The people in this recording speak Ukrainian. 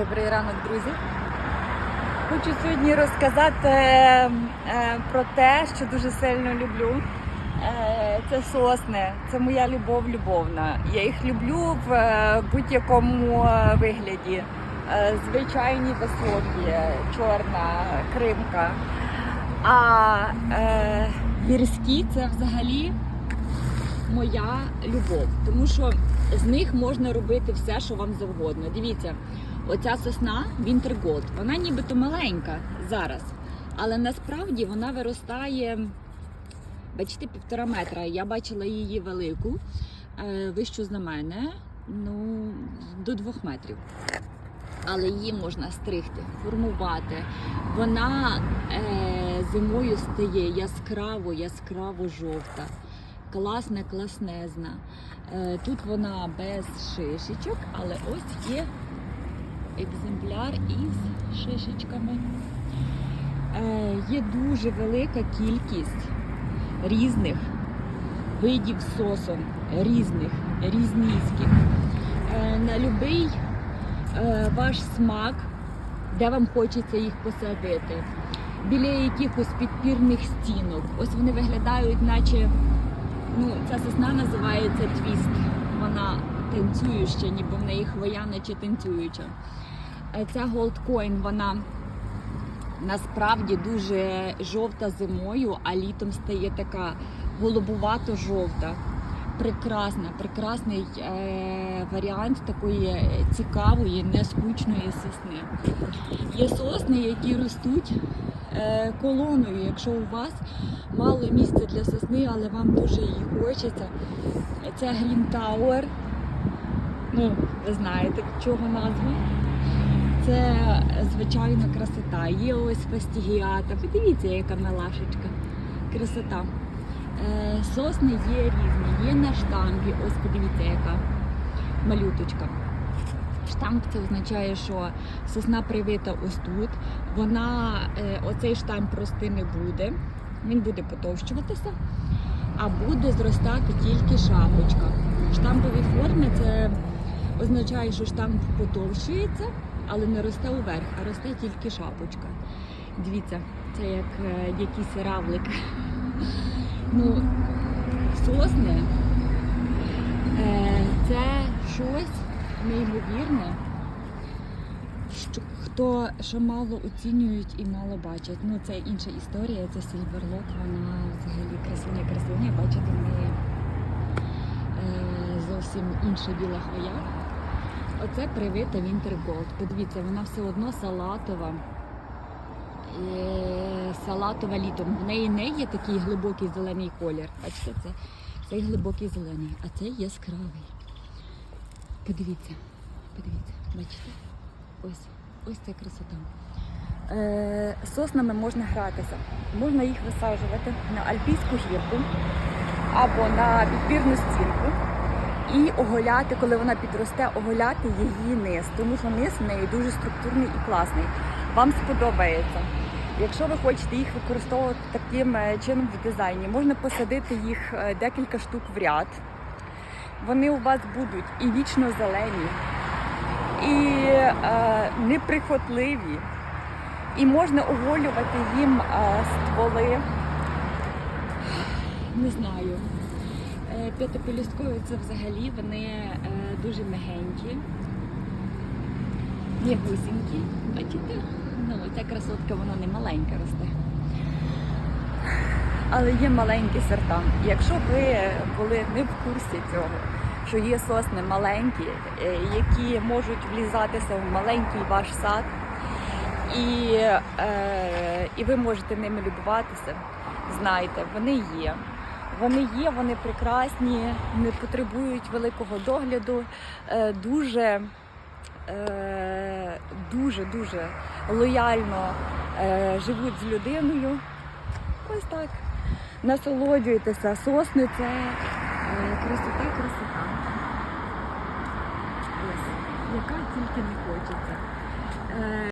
Добрий ранок, друзі. Хочу сьогодні розказати е, про те, що дуже сильно люблю. Е, це сосни, це моя любов любовна. Я їх люблю в е, будь-якому вигляді. Звичайні високі, чорна, кримка. А е, гірські це взагалі моя любов, тому що з них можна робити все, що вам завгодно. Дивіться, оця сосна Winter Gold, вона нібито маленька зараз, але насправді вона виростає, бачите, півтора метра. Я бачила її велику, е, вищу за мене, ну, до двох метрів. Але її можна стригти, формувати. Вона е, зимою стає яскраво, яскраво жовта класна, класнезна. Е, Тут вона без шишечок, але ось є екземпляр із шишечками. Е, Є дуже велика кількість різних видів сосон, різних, різнійських. Е, На будь-який ваш смак, де вам хочеться їх посадити. Біля якихось підпірних стінок. Ось вони виглядають, наче Ну, ця сосна називається твіст. Вона танцююча, ніби в неї хвояна чи танцююча. Е, Ця голдкоін, вона насправді дуже жовта зимою, а літом стає така голубувато-жовта. Прекрасна, прекрасний е, варіант такої цікавої, нескучної сосни. Є сосни, які ростуть е, колоною. Якщо у вас мало місця для сосни, але вам дуже її хочеться. Це Green Tower. Ну, ви знаєте, чого назва. Це звичайна красота. Є ось фастігіата. Подивіться, яка милашечка. Красота. Е, Сосни є різні, є на штампі. Ось подивіться, яка малюточка. Штамп це означає, що сосна привита ось тут. Вона е, оцей штамп рости не буде. Він буде потовщуватися, а буде зростати тільки шапочка. В штамповій формі це означає, що штамп потовщується, але не росте уверх, а росте тільки шапочка. Дивіться, це як е, якийсь равлик. Ну, сосни е, це щось неймовірне, що хто що мало оцінюють і мало бачать. Ну це інша історія, це Сільверлок, вона взагалі красуня, красуня. Бачите, в неї е, зовсім інша біла хвоя. Оце привита Winter Gold. Подивіться, вона все одно салатова. Салатова літом. В неї не є такий глибокий зелений колір. Бачите, це цей глибокий зелений, а цей яскравий. Подивіться, подивіться, бачите? Ось, ось ця красота. Е, соснами можна гратися, можна їх висаджувати на альпійську гірку або на підпірну стінку і оголяти, коли вона підросте, оголяти її низ, тому що низ в неї дуже структурний і класний. Вам сподобається. Якщо ви хочете їх використовувати таким е, чином в дизайні, можна посадити їх е, декілька штук в ряд. Вони у вас будуть і вічно зелені, і е, неприхотливі, і можна оголювати їм е, стволи. Не знаю. Е, П'ятипелюсткові це взагалі вони е, дуже мягенькі. Є гусінькі, бачите? Ну, ця красотка вона не маленька росте. Але є маленькі сорта. Якщо ви були не в курсі цього, що є сосни маленькі, е, які можуть влізатися в маленький ваш сад, і, і ви можете ними любуватися, знайте, вони є. Вони є, вони прекрасні, не потребують великого догляду, е, дуже е, дуже дуже лояльно е, живуть з людиною. Ось так. Насолоджуйтеся, сосни це красота, красота. Ось, яка тільки не хочеться.